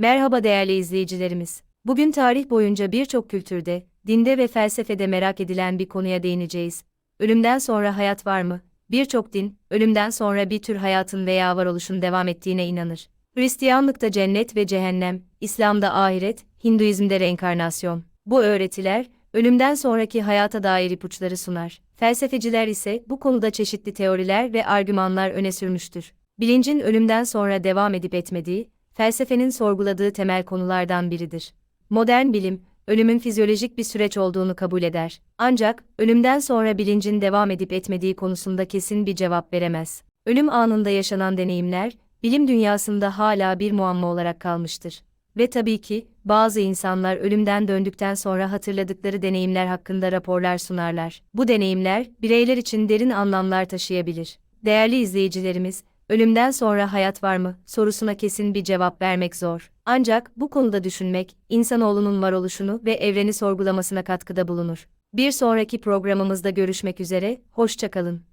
Merhaba değerli izleyicilerimiz. Bugün tarih boyunca birçok kültürde, dinde ve felsefede merak edilen bir konuya değineceğiz. Ölümden sonra hayat var mı? Birçok din, ölümden sonra bir tür hayatın veya varoluşun devam ettiğine inanır. Hristiyanlıkta cennet ve cehennem, İslam'da ahiret, Hinduizm'de reenkarnasyon. Bu öğretiler, ölümden sonraki hayata dair ipuçları sunar. Felsefeciler ise bu konuda çeşitli teoriler ve argümanlar öne sürmüştür. Bilincin ölümden sonra devam edip etmediği, felsefenin sorguladığı temel konulardan biridir. Modern bilim, ölümün fizyolojik bir süreç olduğunu kabul eder. Ancak, ölümden sonra bilincin devam edip etmediği konusunda kesin bir cevap veremez. Ölüm anında yaşanan deneyimler, bilim dünyasında hala bir muamma olarak kalmıştır. Ve tabii ki, bazı insanlar ölümden döndükten sonra hatırladıkları deneyimler hakkında raporlar sunarlar. Bu deneyimler, bireyler için derin anlamlar taşıyabilir. Değerli izleyicilerimiz, ölümden sonra hayat var mı sorusuna kesin bir cevap vermek zor. Ancak bu konuda düşünmek, insanoğlunun varoluşunu ve evreni sorgulamasına katkıda bulunur. Bir sonraki programımızda görüşmek üzere, hoşçakalın.